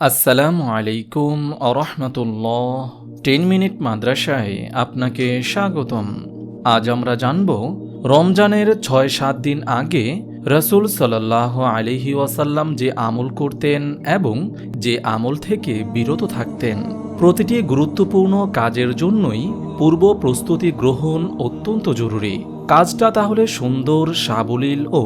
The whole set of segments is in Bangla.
আসসালামু আলাইকুম আরহামতুল্লাহ টেন মিনিট মাদ্রাসায় আপনাকে স্বাগতম। আজ আমরা জানব রমজানের ছয় সাত দিন আগে রসুল সাল্লাহ আলিহি ওয়াসাল্লাম যে আমল করতেন এবং যে আমল থেকে বিরত থাকতেন। প্রতিটি গুরুত্বপূর্ণ কাজের জন্যই পূর্ব প্রস্তুতি গ্রহণ অত্যন্ত জরুরি। কাজটা তাহলে সুন্দর, সাবলীল ও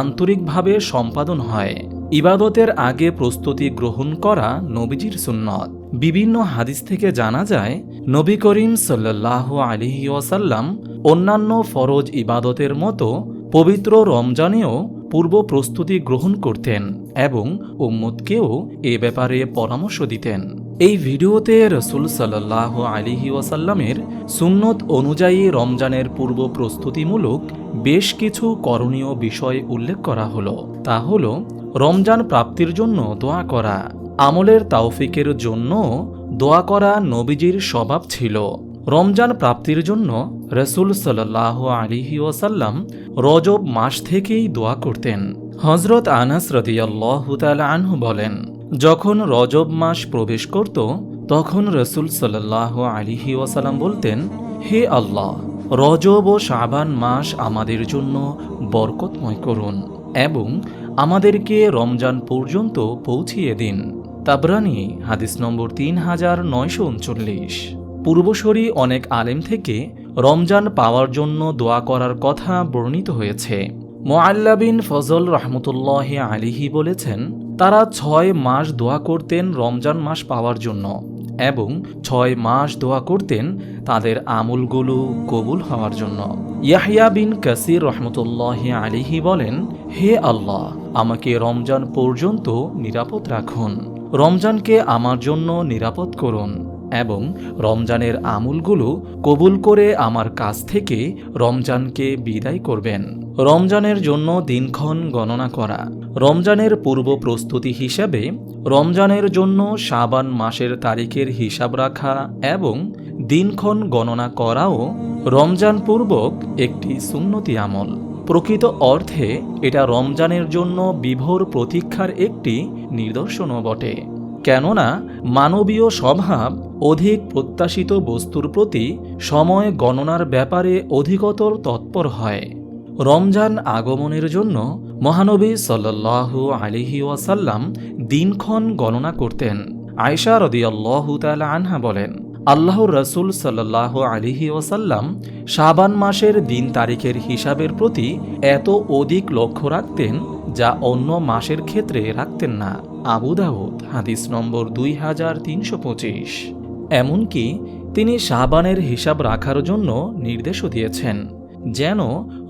আন্তরিকভাবে সম্পাদন হয়। ইবাদতের আগে প্রস্তুতি গ্রহণ করা নবীজির সুন্নত। বিভিন্ন হাদিস থেকে জানা যায়, নবী করিম সাল্লাহ আলিহি ওয়াসাল্লাম অন্যান্য ফরজ ইবাদতের মতো পবিত্র রমজানেও পূর্ব প্রস্তুতি গ্রহণ করতেন এবং উম্মদকেও এ ব্যাপারে পরামর্শ দিতেন। এই ভিডিওতে রসুল সাল্লাহ আলিহি ওয়াসাল্লামের সুন্নত অনুযায়ী রমজানের পূর্ব প্রস্তুতিমূলক বেশ কিছু করণীয় বিষয় উল্লেখ করা হলো। তা হল রমজান প্রাপ্তির জন্য দোয়া করা, আমলের তাওফিকের জন্য দোয়া করা নবীজির স্বভাব ছিল। রমজান প্রাপ্তির জন্য রসুল সাল্লাহ আলিহি ওয়াসাল্লাম রজব মাস থেকেই দোয়া করতেন। হজরত আনাস রদিয়াল্লাহ আনহু বলেন, যখন রজব মাস প্রবেশ করত, তখন রসুল সাল্লাহ আলিহি ওয়াসাল্লাম বলতেন, হে আল্লাহ, রজব ও শাবান মাস আমাদের জন্য বরকতময় করুন। এবং আমাদেরকে রমজান পর্যন্ত পৌঁছিয়ে দিন। তাবরানি, হাদিস নম্বর তিন হাজার নয়শো উনচল্লিশ। পূর্বসরী অনেক আলেম থেকে রমজান পাওয়ার জন্য দোয়া করার কথা বর্ণিত হয়েছে। মোয়াল্লা বিন ফজল রহমতুল্লাহ আলিহি বলেছেন, তারা ছয় মাস দোয়া করতেন রমজান মাস পাওয়ার জন্য। এবং ছয় মাস দোয়া করতেন তাদের আমলগুলো কবুল হওয়ার জন্য। ইয়াহিয়া বিন কাসির রহমতুল্লাহ আলিহি বলেন, হে আল্লাহ, আমাকে রমজান পর্যন্ত নিরাপদ রাখুন। রমজানকে আমার জন্য নিরাপদ করুন। এবং রমজানের আমুলগুলো কবুল করে আমার কাছ থেকে রমজানকে বিদায় করবেন। রমজানের জন্য দিনক্ষণ গণনা করা। রমজানের পূর্ব প্রস্তুতি হিসাবে রমজানের জন্য সাবান মাসের তারিখের হিসাব রাখা এবং দিনক্ষণ গণনা করাও রমজান পূর্বক একটি সুন্নতি আমল। প্রকৃত অর্থে এটা রমজানের জন্য বিভোর প্রতীক্ষার একটি নিদর্শনও বটে। কেননা মানবীয় স্বভাব অধিক প্রত্যাশিত বস্তুর প্রতি সময় গণনার ব্যাপারে অধিকতর তৎপর হয়। রমজান আগমনের জন্য মহানবী সাল্লাহ আলিহি ওয়াসাল্লাম দিনক্ষণ গণনা করতেন। আয়সা রদিয়াল্লাহ তালা আনহা বলেন, আল্লাহর রসুল সাল্লাহ আলিহি ওয়াসাল্লাম শাবান মাসের দিন তারিখের হিসাবের প্রতি এত অধিক লক্ষ্য রাখতেন যা অন্য মাসের ক্ষেত্রে রাখতেন না। আবু দাউদ হাদিস নম্বর দুই হাজার তিনশো পঁচিশ। এমনকি তিনি সাবানের হিসাব রাখার জন্য নির্দেশও দিয়েছেন, যেন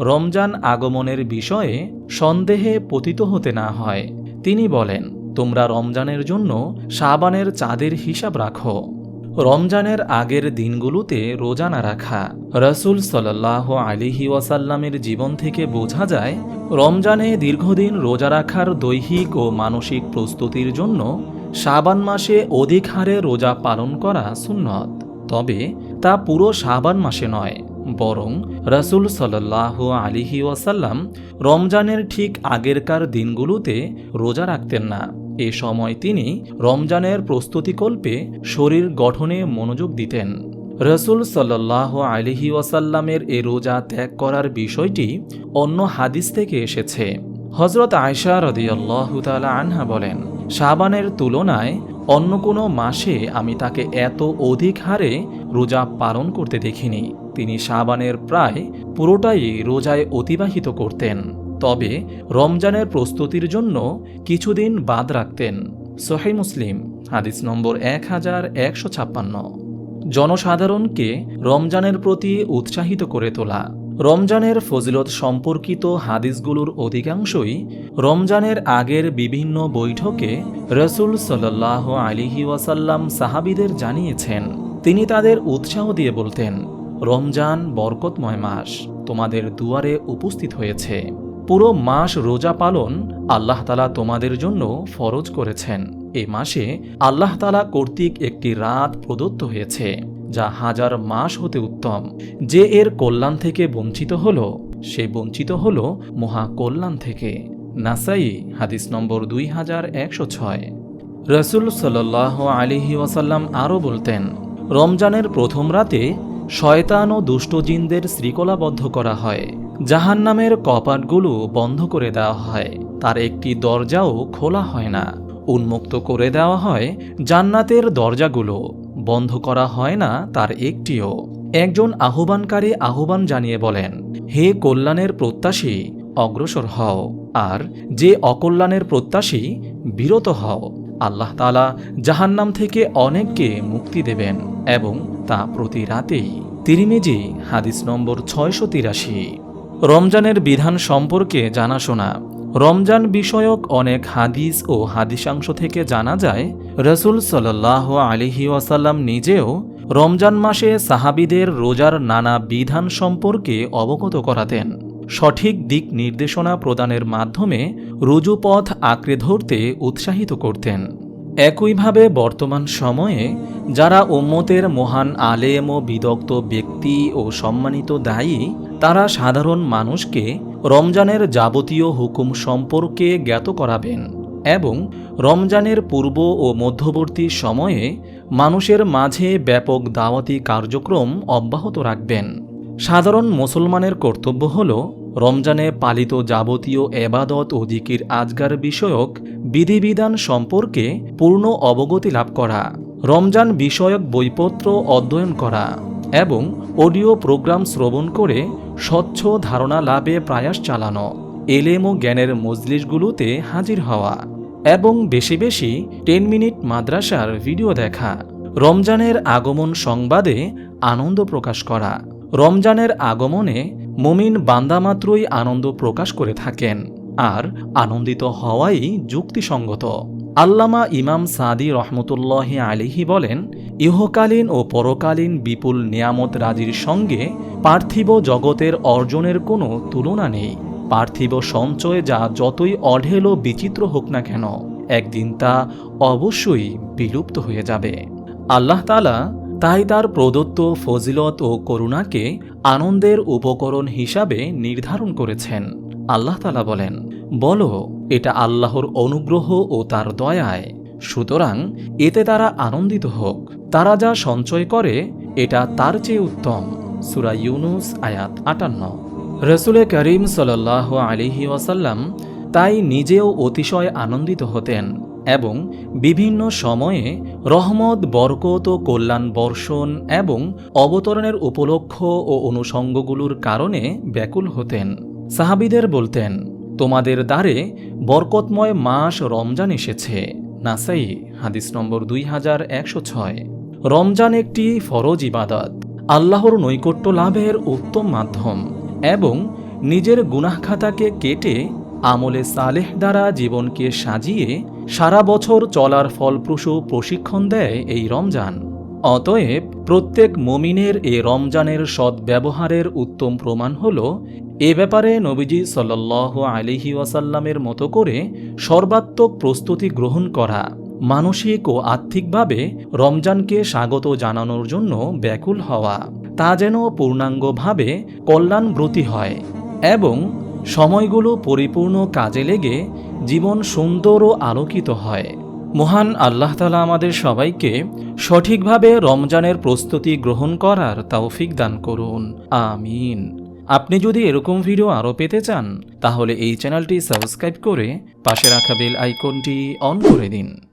রমজান আগমনের বিষয়ে সন্দেহে পতিত হতে না হয়। তিনি বলেন, তোমরা রমজানের জন্য সাবানের চাঁদের হিসাব রাখো। রমজানের আগের দিনগুলোতে রোজা না রাখা। রসুল সাল্লাহ আলিহি ওয়াসাল্লামের জীবন থেকে বোঝা যায়, রমজানে দীর্ঘদিন রোজা রাখার দৈহিক ও মানসিক প্রস্তুতির জন্য শাবান মাসে অধিক হারে রোজা পালন করা সুন্নত। তবে তা পুরো শাবান মাসে নয়, বরং রসুল সাল্লাহ আলিহি ওয়াসাল্লাম রমজানের ঠিক আগেরকার দিনগুলোতে রোজা রাখতেন না। এ সময় তিনি রমজানের প্রস্তুতিকল্পে শরীর গঠনে মনোযোগ দিতেন। রসুল সাল্লাহ আলিহি ওয়াসাল্লামের এ রোজা ত্যাগ করার বিষয়টি অন্য হাদিস থেকে এসেছে। হজরত আয়সা রদিয়াল্লাহ আনহা বলেন, শাবানের তুলনায় অন্য কোনো মাসে আমি তাকে এত অধিক হারে রোজা পালন করতে দেখিনি। তিনি শাবানের প্রায় পুরোটাই রোজায় অতিবাহিত করতেন। তবে রমজানের প্রস্তুতির জন্য কিছুদিন বাদ রাখতেন। সোহাই মুসলিম, হাদিস নম্বর এক হাজার একশো ছাপ্পান্ন। জনসাধারণকে রমজানের প্রতি উৎসাহিত করে তোলা। রমজানের ফজিলত সম্পর্কিত হাদিসগুলোর অধিকাংশই রমজানের আগের বিভিন্ন বৈঠকে রসুল সাল্লাহ আলিহি ওয়াসাল্লাম সাহাবিদের জানিয়েছেন। তিনি তাদের উৎসাহ দিয়ে বলতেন, রমজান বরকতময় মাস, তোমাদের দুয়ারে উপস্থিত হয়েছে। পুরো মাস রোজা পালন আল্লাহ তালা তোমাদের জন্য ফরজ করেছেন। এ মাসে আল্লাহ তালা কর্তৃক একটি রাত প্রদত্ত হয়েছে, যা হাজার মাস হতে উত্তম। যে এর কল্যাণ থেকে বঞ্চিত হল, সে বঞ্চিত হল মহা কল্যাণ থেকে। নাসাই, হাদিস নম্বর দুই হাজার একশো ছয়। রসুল সাল্লাহ আলিহি ওয়াসাল্লাম আরও বলতেন, রমজানের প্রথম রাতে শয়তান ও দুষ্টজিনদের শৃঙ্খলাবদ্ধ করা হয়। জাহান্নামের কপাটগুলো বন্ধ করে দেওয়া হয়, তার একটি দরজাও খোলা হয় না। উন্মুক্ত করে দেওয়া হয় জান্নাতের দরজাগুলো, বন্ধ করা হয় না তার একটিও। একজন আহ্বানকারী আহ্বান জানিয়ে বলেন, হে কল্যাণের প্রত্যাশী, অগ্রসর হও, আর যে অকল্যাণের প্রত্যাশী, বিরত হও। আল্লাহ তালা জাহান্নাম থেকে অনেককে মুক্তি দেবেন এবং তা প্রতি রাতেই। তিরিমিজি, হাদিস নম্বর ছয়শো তিরাশি। রমজানের বিধান সম্পর্কে জানাশোনা। রমজান বিষয়ক অনেক হাদিস ও হাদিসাংশ থেকে জানা যায়, রসুল সাল্লাহ আলিহি ওয়াসাল্লাম নিজেও রমজান মাসে সাহাবিদের রোজার নানা বিধান সম্পর্কে অবগত করাতেন। সঠিক দিক নির্দেশনা প্রদানের মাধ্যমে রুজুপথ আঁকড়ে ধরতে উৎসাহিত করতেন। একইভাবে বর্তমান সময়ে যারা উম্মতের মহান আলেম ও বিদগ্ধ ব্যক্তি ও সম্মানিত দায়ী, তারা সাধারণ মানুষকে রমজানের যাবতীয় হুকুম সম্পর্কে জ্ঞাত করাবেন এবং রমজানের পূর্ব ও মধ্যবর্তী সময়ে মানুষের মাঝে ব্যাপক দাওয়াতি কার্যক্রম অব্যাহত রাখবেন। সাধারণ মুসলমানের কর্তব্য হল রমজানে পালিত যাবতীয় এবাদত ও জিকির আজগার বিষয়ক বিধিবিধান সম্পর্কে পূর্ণ অবগতি লাভ করা, রমজান বিষয়ক বইপত্র অধ্যয়ন করা এবং অডিও প্রোগ্রাম শ্রবণ করে স্বচ্ছ ধারণা লাভে প্রয়াস চালানো, এলেম ও জ্ঞানের মজলিশগুলোতে হাজির হওয়া এবং বেশি বেশি টেন মিনিট মাদ্রাসার ভিডিও দেখা, রমজানের আগমন সংবাদে আনন্দ প্রকাশ করা। রমজানের আগমনে মুমিন বান্দামাত্রই আনন্দ প্রকাশ করে থাকেন আর আনন্দিত হওয়াই যুক্তিসঙ্গত। আল্লামা ইমাম সাদি রহমতুল্লাহ আলিহি বলেন, ইহকালীন ও পরকালীন বিপুল নিয়ামত রাজির সঙ্গে পার্থিব জগতের অর্জনের কোনো তুলনা নেই। পার্থিব সঞ্চয় যা যতই অঢেল বিচিত্র হোক না কেন, একদিন তা অবশ্যই বিলুপ্ত হয়ে যাবে। আল্লাহ তালা তাই তার প্রদত্ত ফজিলত ও করুণাকে আনন্দের উপকরণ হিসাবে নির্ধারণ করেছেন। আল্লাহ তালা বলেন, বলো, এটা আল্লাহর অনুগ্রহ ও তার দয়ায়। সুতরাং এতে তারা আনন্দিত হোক। তারা যা সঞ্চয় করে, এটা তার চেয়ে উত্তম। সুরা ইউনুস, আয়াত আটান্ন। রসুলে করিম সাল্লাহ আলিহি ওয়াসাল্লাম তাই নিজেও অতিশয় আনন্দিত হতেন। এবং বিভিন্ন সময়ে রহমত, বরকত ও কল্যাণ বর্ষণ এবং অবতরণের উপলক্ষ ও অনুষঙ্গগুলোর কারণে ব্যাকুল হতেন। সাহাবিদের বলতেন, তোমাদের দ্বারে বরকতময় মাস রমজান এসেছে। নাসাই হাদিস নম্বর দুই হাজার একশো ছয়। রমজান একটি ফরজ ইবাদত, আল্লাহর নৈকট্য লাভের উত্তম মাধ্যম এবং নিজের গুনাহখাতাকে কেটে আমলে সালেহ দ্বারা জীবনকে সাজিয়ে সারা বছর চলার ফলপ্রসূ প্রশিক্ষণ দেয় এই রমজান। অতএব প্রত্যেক মমিনের এ রমজানের সদ্ব্যবহারের উত্তম প্রমাণ হল, এ ব্যাপারে নবীজি সাল্লাহ আলিহি ওয়াসাল্লামের মতো করে সর্বাত্মক প্রস্তুতি গ্রহণ করা, মানসিক ও আর্থিকভাবে রমজানকে স্বাগত জানানোর জন্য ব্যাকুল হওয়া, তা যেন পূর্ণাঙ্গভাবে কল্যাণব্রতী হয় এবং সময়গুলো পরিপূর্ণ কাজে লেগে জীবন সুন্দর ও আলোকিত হয়। মহান আল্লাহ তালা আমাদের সবাইকে সঠিকভাবে রমজানের প্রস্তুতি গ্রহণ করার তৌফিক দান করুন। আমিন। আপনি যদি এরকম ভিডিও আরও পেতে চান, তাহলে এই চ্যানেলটি সাবস্ক্রাইব করে পাশে রাখা বেল আইকনটি অন করে দিন।